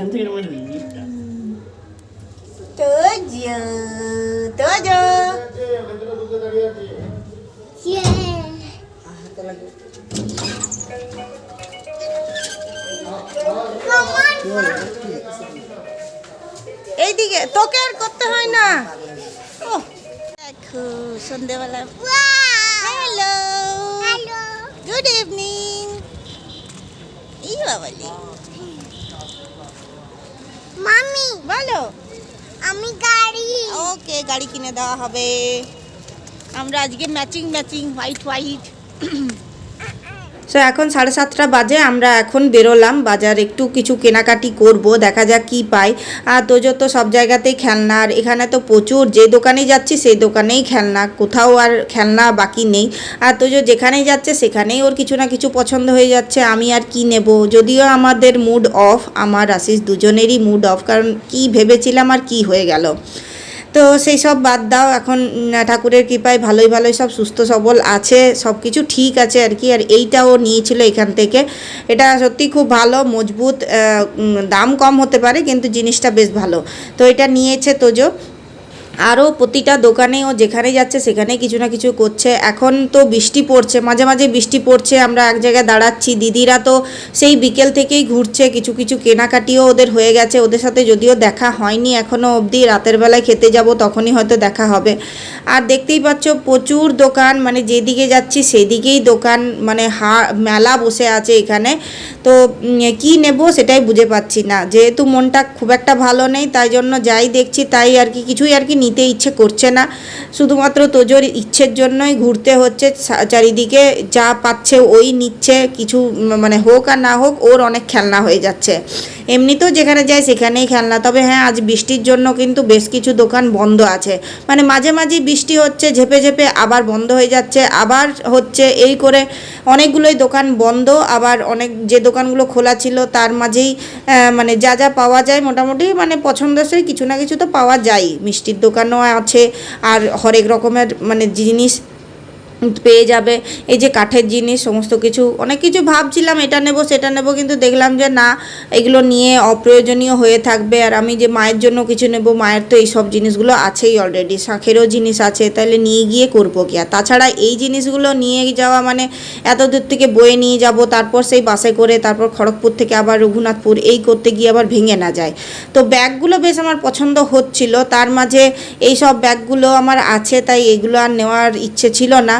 এখান থেকে তোজো তোজো এইদিকে তোকে আর করতে হয় না ও দেখো সন্ধ্যেবেলা হ্যালো হ্যালো গুড ইভিনিং এই বাবালি মামি বলো। আমি গাড়ি। ওকে গাড়ি কিনে দেওয়া হবে। আমরা আজকে matching matching white white so এখন সাড়ে সাতটা বাজে, আমরা এখন বেরোলাম, বাজার একটু কিছু কেনাকাটি করব, দেখা যাক কি পাই। আর তোজো তো সব জায়গাতেই খেলনা, আর এখানে তো প্রচুর, যে দোকানেই যাচ্ছি সেই দোকানেই খেলনা, কোথাও আর খেলনা বাকি নেই। আর তোজো যেখানেই যাচ্ছে সেখানেই ওর কিছু না কিছু পছন্দ হয়ে যাচ্ছে, আমি আর কি নেব? যদিও আমাদের মুড অফ আমার আশিস দুজনেরই মুড অফ কারণ কি ভেবেছিলাম আর কি হয়ে গেল। তো সেই সব বাদ দাও, এখন ঠাকুরের কৃপায় ভালোই ভালোই সব সুস্থ সবল আছে, সব কিছু ঠিক আছে আর কি, আর এইটাও নিয়েছিল এখান থেকে। এটা সত্যি খুব ভালো, মজবুত দাম কম হতে পারে, কিন্তু জিনিসটা বেশ ভালো। তো এটা নিয়েছে তোজো। আরও প্রতিটা দোকানে ও যেখানে যাচ্ছে সেখানে কিছু না কিছু করছে। এখন তো বৃষ্টি পড়ছে, মাঝে মাঝে বৃষ্টি পড়ছে, আমরা এক জায়গায় দাঁড়াচ্ছি। দিদিরা তো সেই বিকেল থেকেই ঘুরছে, কিছু কিছু কেনাকাটিও ওদের হয়ে গেছে, ওদের সাথে যদিও দেখা হয়নি এখনও অবধি, রাতের বেলায় খেতে যাব তখনই হয়তো দেখা হবে। আর দেখতেই পাচ্ছ প্রচুর দোকান মানে যেদিকে যাচ্ছি সেদিকেই দোকান মানে হা, মেলা বসে আছে এখানে। তো কি নেব সেটাই বুঝে পাচ্ছি না। যেহেতু মনটা খুব একটা ভালো নেই, তাই জন্য যাই দেখছি, তাই আর কি, কিছুই আর কি নিতে ইচ্ছে করছে না। শুধুমাত্র তোজোর ইচ্ছের জন্যই ঘুরতে হচ্ছে। চারিদিকে যা পাচ্ছে ওই নিচ্ছে। কিছু মানে হোক আর না হোক, ওর অনেক খেলনা হয়ে যাচ্ছে। এমনিতেও যেখানে যায় সেখানেই খেলনা। তবে হ্যাঁ আজ বৃষ্টির জন্য কিন্তু বেশ কিছু দোকান বন্ধ আছে। মানে মাঝে মাঝে বৃষ্টি হচ্ছে, ঝেপে ঝেপে আবার বন্ধ হয়ে যাচ্ছে। আবার হচ্ছে এই করে অনেকগুলোই দোকান বন্ধ। আবার অনেক যে দোকানগুলো খোলা ছিল তার মাঝেই মানে যা যা পাওয়া যায়, মোটামুটি মানে পছন্দসই কিছু না কিছু তো পাওয়া যায় মিষ্টির দোকানও আছে আর হরেক রকমের মানে জিনিস পেয়ে যাবে। এই যে কাঠের জিনিস, সমস্ত কিছু। অনেক কিছু ভাবছিলাম, এটা নেব, সেটা নেব, কিন্তু দেখলাম যে না, এগুলো নিয়ে অপ্রয়োজনীয় হয়ে থাকবে। আর আমি যে মায়ের জন্য কিছু নেব, মায়ের তো এই সব জিনিসগুলো আছেই অলরেডি শাঁখেরও জিনিস আছে, তাহলে নিয়ে গিয়ে করব কি আর? তাছাড়া এই জিনিসগুলো নিয়ে যাওয়া মানে এত দূর থেকে বয়ে নিয়ে যাব, তারপর সেই বাসে করে, তারপর খড়গপুর থেকে আবার রঘুনাথপুর, এই করতে গিয়ে আবার ভেঙে না যায়। তো ব্যাগগুলো বেশ আমার পছন্দ হচ্ছিল। তার মাঝে এই সব ব্যাগগুলো আমার আছে, তাই এগুলো আর নেওয়ার ইচ্ছে ছিল না।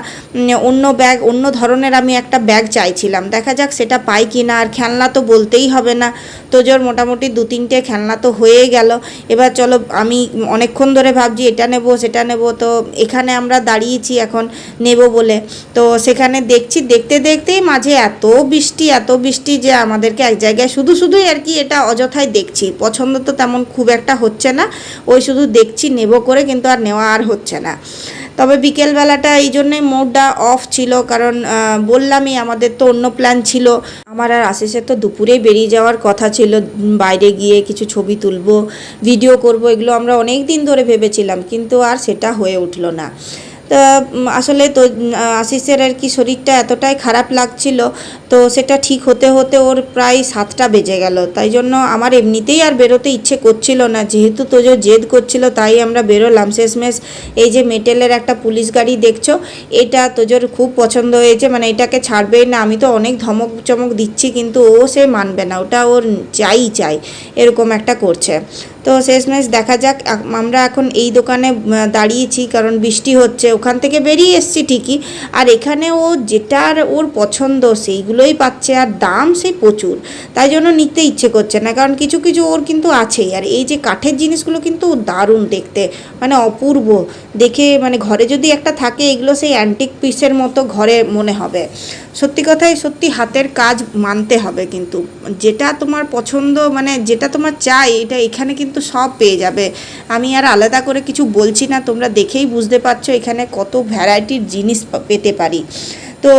অন্য ব্যাগ, অন্য ধরনের আমি একটা ব্যাগ চাইছিলাম। দেখা যাক সেটা পাই কি না আর খেলনা তো বলতেই হবে না। তোজোর মোটামুটি দু তিনটে খেলনা তো হয়ে গেল। এবার চলো, আমি অনেকক্ষণ ধরে ভাবছি, এটা নেব, সেটা নেব। তো এখানে আমরা দাঁড়িয়েছি এখন নেব বলে। তো সেখানে দেখছি, দেখতে দেখতেই মাঝে এত বৃষ্টি এত বৃষ্টি যে আমাদেরকে এক জায়গায় শুধু শুধুই আর কি এটা অযথায় দেখছি। পছন্দ তো তেমন খুব একটা হচ্ছে না। ওই শুধু দেখছি, নেব করে, কিন্তু আর নেওয়া আর হচ্ছে না। তবে বিকেলবেলাটা এই জন্যই মোডটা অফ ছিল, কারণ বললামই আমাদের তো অন্য প্ল্যান ছিল। আমার আর আশিসের তো দুপুরেই বেরিয়ে যাওয়ার কথা ছিল বাইরে গিয়ে কিছু ছবি তুলবো ভিডিও করব, এগুলো আমরা অনেক দিন ধরে ভেবেছিলাম, কিন্তু আর সেটা হয়ে উঠল না। তা আসলে তো আশিসের আর কি শরীরটা এতটাই খারাপ লাগছিল, তো সেটা ঠিক হতে হতে ওর প্রায় সাতটা বেজে গেল। তাই জন্য আমার এমনিতেই আর বেরোতে ইচ্ছে করছিল না। যেহেতু তোজো জেদ করছিল, তাই আমরা বেরোলাম। শেষমেশ এই যে মেটেলের একটা পুলিশ গাড়ি দেখছ, এটা তোজোর খুব পছন্দ হয়েছে। মানে এটাকে ছাড়বেই না, আমি তো অনেক ধমক চমক দিচ্ছি, কিন্তু ও সে মানবে না। ওটা ওর চাই চাই, এরকম একটা করছে। তো শেষমেশ দেখা যাক আমরা এখন এই দোকানে দাঁড়িয়েছি কারণ বৃষ্টি হচ্ছে, ওখান থেকে বেরিয়ে এসছি ঠিকই। আর এখানে ও যেটার ওর পছন্দ সেইগুলোই পাচ্ছে আর দাম সেই প্রচুর, তাই জন্য নিতে ইচ্ছে করছে না, কারণ কিছু কিছু ওর কিন্তু আছেই। আর এই যে কাঠের জিনিসগুলো কিন্তু দারুণ দেখতে মানে অপূর্ব। দেখে মানে ঘরে যদি একটা থাকে, এগুলো সেই অ্যান্টিক পিসের মতো ঘরে মনে হবে। সত্যি কথাই, সত্যি হাতের কাজ মানতে হবে কিন্তু। যেটা তোমার পছন্দ মানে যেটা তোমার চাই, এটা এখানে কিন্তু সব পেয়ে যাবে। আমি আর আলাদা করে কিছু বলছি না, তোমরা দেখেই বুঝতে পারছ এখানে কত ভ্যারাইটির জিনিস পেতে পারি। তো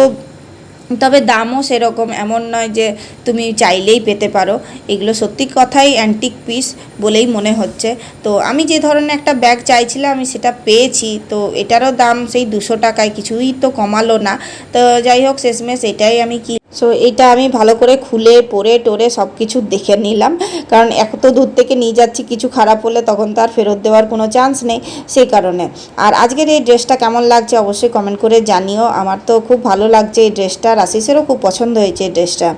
তবে দামও সেরকম, এমন নয় যে তুমি চাইলেই পেতে পারো। এগুলো সত্যি কথাই অ্যান্টিক পিস বলেই মনে হচ্ছে। তো আমি যে ধরনের একটা ব্যাগ চাইছিলাম, আমি সেটা পেয়েছি। তো এটারও দাম সেই দুশো টাকায়, কিছুই তো কমালো না। তো যাই হোক, শেষমেশ এটাই আমি কি সো এটা আমি ভালো করে খুলে, পরে, টোরে সব কিছু দেখে নিলাম। কারণ এত দূর থেকে নিয়ে যাচ্ছি, কিছু খারাপ হলে তখন তো আর ফেরত দেওয়ার কোনো চান্স নেই সেই কারণে। আর আজকের এই ড্রেসটা কেমন লাগছে অবশ্যই কমেন্ট করে জানিও। আমার তো খুব ভালো লাগছে এই ড্রেসটা রাশিসেরও খুব পছন্দ হয়েছে এই ড্রেসটা।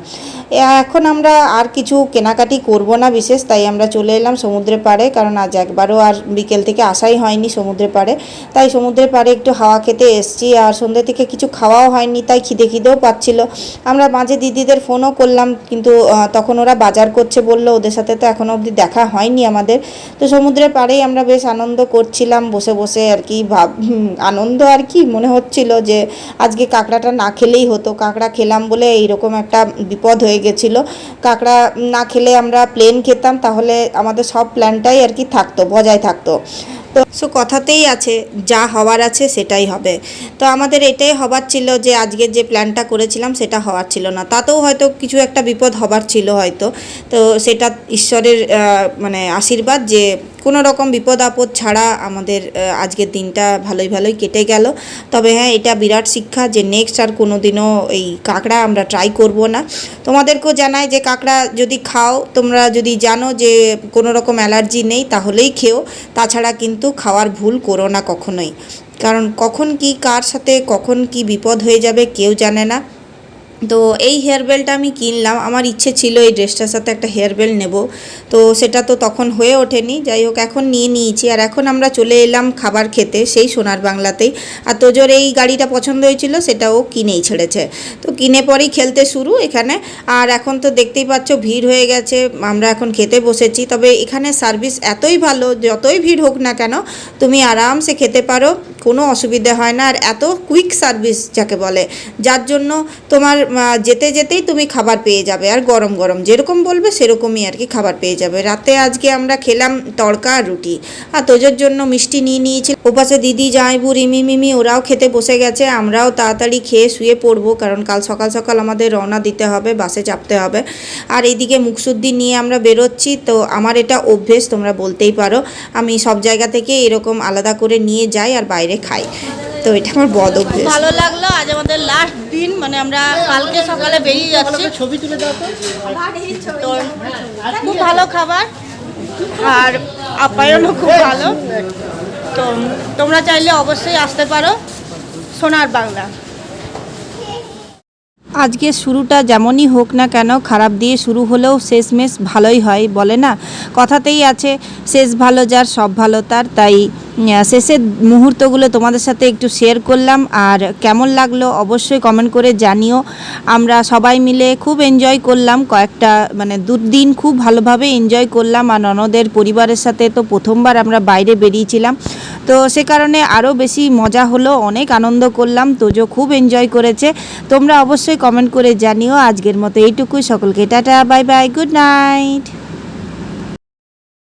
এখন আমরা আর কিছু কেনাকাটি করব না বিশেষ, তাই আমরা চলে এলাম সমুদ্রের পাড়ে, কারণ আজ একবারও আর বিকেল থেকে আসাই হয়নি সমুদ্রের পাড়ে। তাই সমুদ্রের পাড়ে একটু হাওয়া খেতে এসছি, আর সন্ধ্যে থেকে কিছু খাওয়াও হয়নি, তাই খিদে খিদেও পাচ্ছিল। আমরা মাঝে দিদিদের ফোনও করলাম, কিন্তু তখন ওরা বাজার করছে বলল, ওদের সাথে তো এখনও অবধি দেখা হয়নি আমাদের। তো সমুদ্রের পাড়েই আমরা বেশ আনন্দ করছিলাম, বসে বসে আর কি ভাব আনন্দ আর কি মনে হচ্ছিল যে, আজকে কাঁকড়াটা না খেলেই হতো। কাঁকড়া খেলাম বলে এইরকম একটা বিপদ হয়ে গেছিল। কাঁকড়া না খেলে আমরা প্লেন খেতাম, তাহলে আমাদের সব প্ল্যানটাই আর কি থাকতো, বজায় থাকতো। তো সো কথাতেই আছে, যা হওয়ার আছে সেটাই হবে। তো আমাদের এটাই হবার ছিল যে আজকে যে প্ল্যানটা করেছিলাম সেটা হওয়ার ছিল না। তাতেও হয়তো কিছু একটা বিপদ হবার ছিল হয়তো। তো সেটা ঈশ্বরের মানে আশীর্বাদ যে কোনো রকম বিপদ আপদ ছাড়া আমাদের আজকের দিনটা ভালোই ভালোই কেটে গেল। তবে হ্যাঁ এটা বিরাট শিক্ষা যে নেক্সট আর কোনো দিনও এই কাঁকড়া আমরা ট্রাই করব না। তোমাদেরকেও জানাই যে কাঁকড়া যদি খাও, তোমরা যদি জানো যে কোনো রকম অ্যালার্জি নেই, তাহলেই খেও। তাছাড়া কিন্তু খাওয়ার ভুল করো না কখনোই। কারণ কখন কি কার সাথে, কখন কি বিপদ হয়ে যাবে কেউ জানে না। তো এই হেয়ার বেলটা আমি কিনলাম। আমার ইচ্ছে ছিল এই ড্রেসটার সাথে একটা হেয়ার বেল নেব। তো সেটা তো তখন হয়ে ওঠেনি। যাই হোক, এখন নিয়ে নিয়েছি। আর এখন আমরা চলে এলাম খাবার খেতে, সেই সোনার বাংলাতেই। আর তোজোর এই গাড়িটা পছন্দ হয়েছিল, সেটাও কিনেই ছেড়েছে। তো কিনে পরেই খেলতে শুরু এখানে। আর এখন তো দেখতেই পাচ্ছ, ভিড় হয়ে গেছে। আমরা এখন খেতে বসেছি। তবে এখানে সার্ভিস এতই ভালো, যতই ভিড় হোক না কেন, তুমি আরামসে খেতে পারো। কোনো অসুবিধে হয় না আর এত কুইক সার্ভিস যাকে বলে। যার জন্য তোমার যেতে যেতেই তুমি খাবার পেয়ে যাবে আর গরম গরম। যেরকম বলবে সেরকমই আর কি খাবার পেয়ে যাবে। রাতে আজকে আমরা খেলাম তড়কা আর রুটি। আর তোজোর জন্য মিষ্টি নিয়ে নিয়েছি। ওপাশে দিদি জামাইবু রিমি মিমি ওরাও খেতে বসে গেছে। আমরাও তাড়াতাড়ি খেয়ে শুয়ে পড়ব কারণ কাল সকাল সকাল আমাদের রওনা দিতে হবে, বাসে চাপতে হবে। আর এইদিকে মুখশুদ্ধি নিয়ে আমরা বেরোচ্ছি। তো আমার এটা অভ্যেস, তোমরা বলতেই পারো। আমি সব জায়গা থেকে এরকম আলাদা করে নিয়ে যাই আর বাইরে খাই। তো এটা আমার বদ অভ্যেস ভালো লাগল আজ আমাদের লাস্ট দিন মানে আমরা কালকে সকালে বেরিয়ে যাচ্ছি। ছবি তুলে দাও তো। তো খুব ভালো খাবার আর আপ্যায়নও খুব ভালো। তো তোমরা চাইলে অবশ্যই আসতে পারো সোনার বাংলা। আজকে শুরুটা যেমনই হোক না কেন, খারাপ দিয়ে শুরু হলেও শেষমেশ ভালোই হয়, বলে না? কথাতেই আছে, শেষ ভালো যার, সব ভালো তার। তাই শেষের মুহূর্তগুলো তোমাদের সাথে একটু শেয়ার করলাম। আর কেমন লাগল অবশ্যই কমেন্ট করে জানিও। আমরা সবাই মিলে খুব এনজয় করলাম কয়েকটা মানে দুদিন খুব ভালোভাবে এনজয় করলাম। আর ননদের পরিবারের সাথে তো প্রথমবার আমরা বাইরে বেরিয়েছিলাম। তো সে কারণে আরও বেশি মজা হলো, অনেক আনন্দ করলাম, তোজো খুব এনজয় করেছে। তোমরা অবশ্যই কমেন্ট করে জানিও আজকের মতো এইটুকুই, সকলকে tata bye bye good night